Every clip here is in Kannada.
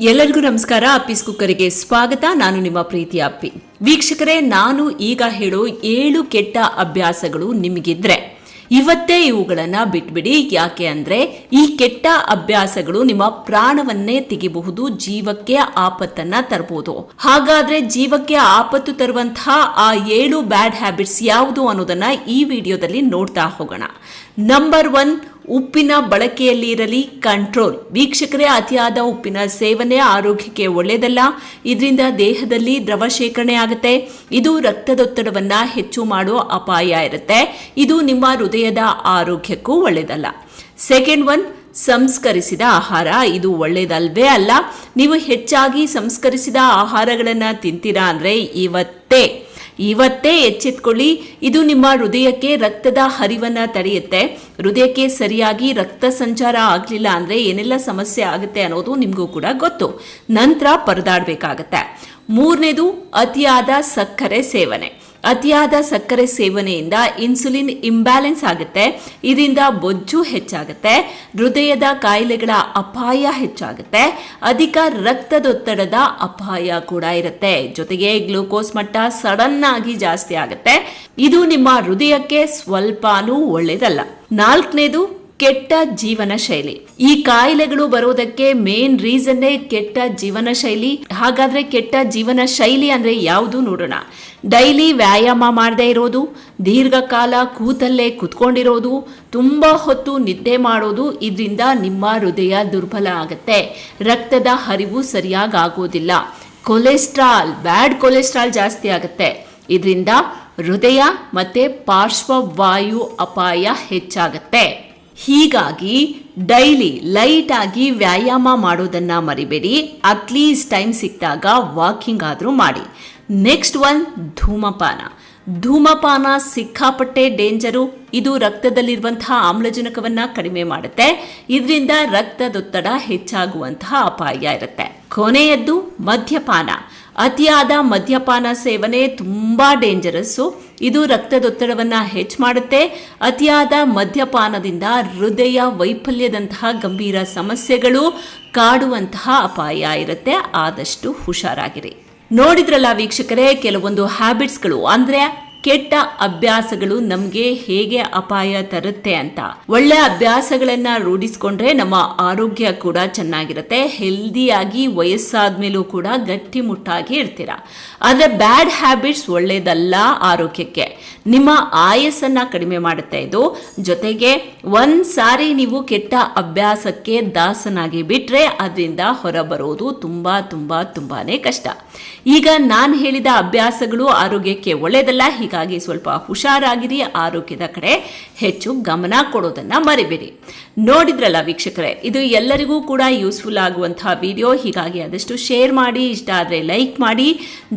ಎಲ್ಲರಿಗೂ ನಮಸ್ಕಾರ. ಅಪ್ಪಿಸ್ ಕುಕ್ಕರಿಗೆ ಸ್ವಾಗತ. ನಾನು ನಿಮ್ಮ ಪ್ರೀತಿ ಅಪ್ಪಿ. ವೀಕ್ಷಕರೇ, ನಾನು ಈಗ ಹೇಳೋ ಏಳು ಕೆಟ್ಟ ಅಭ್ಯಾಸಗಳು ನಿಮಗಿದ್ರೆ. ಇವತ್ತೇ ಇವುಗಳನ್ನ ಬಿಟ್ಬಿಡಿ. ಯಾಕೆ ಅಂದ್ರೆ, ಈ ಕೆಟ್ಟ ಅಭ್ಯಾಸಗಳು ನಿಮ್ಮ ಪ್ರಾಣವನ್ನೇ ತೆಗಿಬಹುದು, ಜೀವಕ್ಕೆ ಆಪತ್ತನ್ನ ತರಬಹುದು ಹಾಗಾದ್ರೆ ಜೀವಕ್ಕೆ ಆಪತ್ತು ತರುವಂತಹ ಆ ಏಳು ಬ್ಯಾಡ್ ಹ್ಯಾಬಿಟ್ಸ್ ಯಾವುದು ಅನ್ನೋದನ್ನ ಈ ವಿಡಿಯೋದಲ್ಲಿ ನೋಡ್ತಾ ಹೋಗೋಣ. ನಂಬರ್ ಒನ್ ಉಪ್ಪಿನ ಬಳಕೆಯಲ್ಲಿ ಇರಲಿ ಕಂಟ್ರೋಲ್ ವೀಕ್ಷಕರೇ, ಅತಿಯಾದ ಉಪ್ಪಿನ ಸೇವನೆ ಆರೋಗ್ಯಕ್ಕೆ ಒಳ್ಳೆಯದಲ್ಲ. ಇದರಿಂದ ದೇಹದಲ್ಲಿ ದ್ರವ ಶೇಖರಣೆ ಆಗುತ್ತೆ. ಇದು ರಕ್ತದೊತ್ತಡವನ್ನ ಹೆಚ್ಚು ಮಾಡುವ ಅಪಾಯ ಇರುತ್ತೆ. ಇದು ನಿಮ್ಮ ಹೃದಯದ ಆರೋಗ್ಯಕ್ಕೂ ಒಳ್ಳೆಯದಲ್ಲ. ಸೆಕೆಂಡ್ ಒನ್ ಸಂಸ್ಕರಿಸಿದ ಆಹಾರ. ಇದು ಒಳ್ಳೆಯದಲ್ವೇ ಅಲ್ಲ. ನೀವು ಹೆಚ್ಚಾಗಿ ಸಂಸ್ಕರಿಸಿದ ಆಹಾರಗಳನ್ನು ತಿಂತೀರಾ ಅಂದರೆ ಇವತ್ತೇ. ಇವತ್ತೇ ಎಚ್ಚೆತ್ಕೊಳ್ಳಿ. ಇದು ನಿಮ್ಮ ಹೃದಯಕ್ಕೆ ರಕ್ತದ ಹರಿವನ್ನ ತಡೆಯುತ್ತೆ. ಹೃದಯಕ್ಕೆ ಸರಿಯಾಗಿ ರಕ್ತ ಸಂಚಾರ ಆಗಲಿಲ್ಲ ಅಂದ್ರೆ ಏನೆಲ್ಲ ಸಮಸ್ಯೆ ಆಗುತ್ತೆ ಅನ್ನೋದು ನಿಮಗೂ ಕೂಡ ಗೊತ್ತು. ನಂತರ ಪರದಾಡಬೇಕಾಗತ್ತೆ. ಮೂರನೇದು ಅತಿಯಾದ ಸಕ್ಕರೆ ಸೇವನೆ. ಅತಿಯಾದ ಸಕ್ಕರೆ ಸೇವನೆಯಿಂದ ಇನ್ಸುಲಿನ್ ಇಂಬ್ಯಾಲೆನ್ಸ್ ಆಗುತ್ತೆ. ಇದರಿಂದ ಬೊಜ್ಜು ಹೆಚ್ಚಾಗುತ್ತೆ. ಹೃದಯದ ಕಾಯಿಲೆಗಳ ಅಪಾಯ ಹೆಚ್ಚಾಗುತ್ತೆ. ಅಧಿಕ ರಕ್ತದೊತ್ತಡದ ಅಪಾಯ ಕೂಡ ಇರುತ್ತೆ. ಜೊತೆಗೆ ಗ್ಲೂಕೋಸ್ ಮಟ್ಟ ಸಡನ್ ಆಗಿ ಜಾಸ್ತಿ ಆಗುತ್ತೆ. ಇದು ನಿಮ್ಮ ಹೃದಯಕ್ಕೆ ಸ್ವಲ್ಪನೂ ಒಳ್ಳೇದಲ್ಲ. ನಾಲ್ಕನೇದು ಕೆಟ್ಟ ಜೀವನ ಶೈಲಿ. ಈ ಕಾಯಿಲೆಗಳು ಬರೋದಕ್ಕೆ ಮೇನ್ ರೀಸನ್ನೇ ಕೆಟ್ಟ ಜೀವನ ಶೈಲಿ. ಹಾಗಾದ್ರೆ ಕೆಟ್ಟ ಜೀವನ ಶೈಲಿ ಅಂದ್ರೆ ಯಾವುದು ನೋಡೋಣ. ಡೈಲಿ ವ್ಯಾಯಾಮ ಮಾಡದೇ ಇರೋದು, ದೀರ್ಘಕಾಲ ಕೂತಲ್ಲೇ ಕುತ್ಕೊಂಡಿರೋದು, ತುಂಬಾ ಹೊತ್ತು ನಿದ್ದೆ ಮಾಡೋದು ಇದರಿಂದ ನಿಮ್ಮ ಹೃದಯ ದುರ್ಬಲ ಆಗುತ್ತೆ. ರಕ್ತದ ಹರಿವು ಸರಿಯಾಗಿ ಆಗೋದಿಲ್ಲ ಕೊಲೆಸ್ಟ್ರಾಲ್, ಬ್ಯಾಡ್ ಕೊಲೆಸ್ಟ್ರಾಲ್ ಜಾಸ್ತಿ ಆಗುತ್ತೆ. ಇದರಿಂದ ಹೃದಯ ಮತ್ತೆ ಪಾರ್ಶ್ವವಾಯು ಅಪಾಯ ಹೆಚ್ಚಾಗತ್ತೆ. ಹೀಗಾಗಿ ಡೈಲಿ ಲೈಟ್ ಆಗಿ ವ್ಯಾಯಾಮ ಮಾಡೋದನ್ನ ಮರಿಬೇಡಿ. ಅಟ್ಲೀಸ್ಟ್ ಟೈಮ್ ಸಿಕ್ಕಿದಾಗ ವಾಕಿಂಗ್ ಆದರೂ ಮಾಡಿ. ನೆಕ್ಸ್ಟ್ ಒನ್ ಧೂಮಪಾನ. ಧೂಮಪಾನ ಸಿಕ್ಕಾಪಟ್ಟೆ ಡೇಂಜರು ಇದು ರಕ್ತದಲ್ಲಿರುವಂತಹ ಆಮ್ಲಜನಕವನ್ನ ಕಡಿಮೆ ಮಾಡುತ್ತೆ. ಇದರಿಂದ ರಕ್ತದೊತ್ತಡ ಹೆಚ್ಚಾಗುವಂತಹ ಅಪಾಯ ಇರುತ್ತೆ. ಕೊನೆಯದ್ದು ಮದ್ಯಪಾನ. ಅತಿಯಾದ ಮದ್ಯಪಾನ ಸೇವನೆ ತುಂಬಾ ಡೇಂಜರಸ್ಸು. ಇದು ರಕ್ತದೊತ್ತಡವನ್ನ ಹೆಚ್ಚು ಮಾಡುತ್ತೆ. ಅತಿಯಾದ ಮದ್ಯಪಾನದಿಂದ ಹೃದಯ ವೈಫಲ್ಯದಂತಹ ಗಂಭೀರ ಸಮಸ್ಯೆಗಳು ಕಾಡುವಂತಹ ಅಪಾಯ ಇರುತ್ತೆ. ಆದಷ್ಟು ಹುಷಾರಾಗಿರಿ. ನೋಡಿದ್ರಲ್ಲ ವೀಕ್ಷಕರೇ, ಕೆಲವೊಂದು ಹ್ಯಾಬಿಟ್ಸ್ಗಳು ಅಂದ್ರೆ ಕೆಟ್ಟ ಅಭ್ಯಾಸಗಳು ನಮಗೆ ಹೇಗೆ ಅಪಾಯ ತರುತ್ತೆ ಅಂತ. ಒಳ್ಳೆ ಅಭ್ಯಾಸಗಳನ್ನ ರೂಢಿಸ್ಕೊಂಡ್ರೆ ನಮ್ಮ ಆರೋಗ್ಯ ಕೂಡ ಚೆನ್ನಾಗಿರುತ್ತೆ. ಹೆಲ್ದಿಯಾಗಿ ವಯಸ್ಸಾದ್ಮೇಲೂ ಕೂಡ ಗಟ್ಟಿ ಮುಟ್ಟಾಗಿ ಇರ್ತೀರಾ. ಆದ್ರೆ ಬ್ಯಾಡ್ ಹ್ಯಾಬಿಟ್ಸ್ ಒಳ್ಳೇದಲ್ಲ ಆರೋಗ್ಯಕ್ಕೆ. ನಿಮ್ಮ ಆಯಸ್ಸನ್ನ ಕಡಿಮೆ ಮಾಡುತ್ತೆ ಇದು. ಜೊತೆಗೆ ಒಂದ್ ಸಾರಿ ನೀವು ಕೆಟ್ಟ ಅಭ್ಯಾಸಕ್ಕೆ ದಾಸನಾಗಿ ಬಿಟ್ರೆ ಅದರಿಂದ ಹೊರಬರೋದು ತುಂಬಾ ತುಂಬಾ ತುಂಬಾನೇ ಕಷ್ಟ. ಈಗ ನಾನು ಹೇಳಿದ ಅಭ್ಯಾಸಗಳು ಆರೋಗ್ಯಕ್ಕೆ ಒಳ್ಳೆಯದಲ್ಲ ಹೀಗಾಗಿ ಸ್ವಲ್ಪ ಹುಷಾರಾಗಿರಿ, ಆರೋಗ್ಯದ ಕಡೆ ಹೆಚ್ಚು ಗಮನ ಕೊಡೋದನ್ನ ಮರಿಬೇಡಿ. ನೋಡಿದ್ರಲ್ಲ ವೀಕ್ಷಕರೇ, ಇದು ಎಲ್ಲರಿಗೂ ಕೂಡ ಯೂಸ್ಫುಲ್ ಆಗುವಂತಹ ವಿಡಿಯೋ ಹೀಗಾಗಿ ಆದಷ್ಟು ಶೇರ್ ಮಾಡಿ, ಇಷ್ಟ ಆದರೆ ಲೈಕ್ ಮಾಡಿ.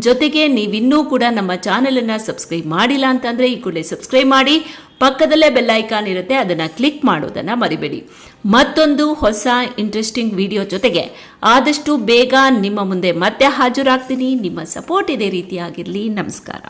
ಜೊತೆಗೆ ನೀವಿನ್ನೂ ಕೂಡ ನಮ್ಮ ಚಾನೆಲನ್ನು ಸಬ್ಸ್ಕ್ರೈಬ್ ಮಾಡಿಲ್ಲ ಅಂತಂದರೆ ಈ ಕೂಡಲೇ ಸಬ್ಸ್ಕ್ರೈಬ್ ಮಾಡಿ. ಪಕ್ಕದಲ್ಲೇ ಬೆಲ್ಲೈಕಾನ್ ಇರುತ್ತೆ, ಅದನ್ನು ಕ್ಲಿಕ್ ಮಾಡೋದನ್ನು ಮರಿಬೇಡಿ. ಮತ್ತೊಂದು ಹೊಸ ಇಂಟ್ರೆಸ್ಟಿಂಗ್ ವಿಡಿಯೋ ಜೊತೆಗೆ ಆದಷ್ಟು ಬೇಗ ನಿಮ್ಮ ಮುಂದೆ ಮತ್ತೆ ಹಾಜರಾಗ್ತೀನಿ. ನಿಮ್ಮ ಸಪೋರ್ಟ್ ಇದೇ ರೀತಿಯಾಗಿರಲಿ. ನಮಸ್ಕಾರ.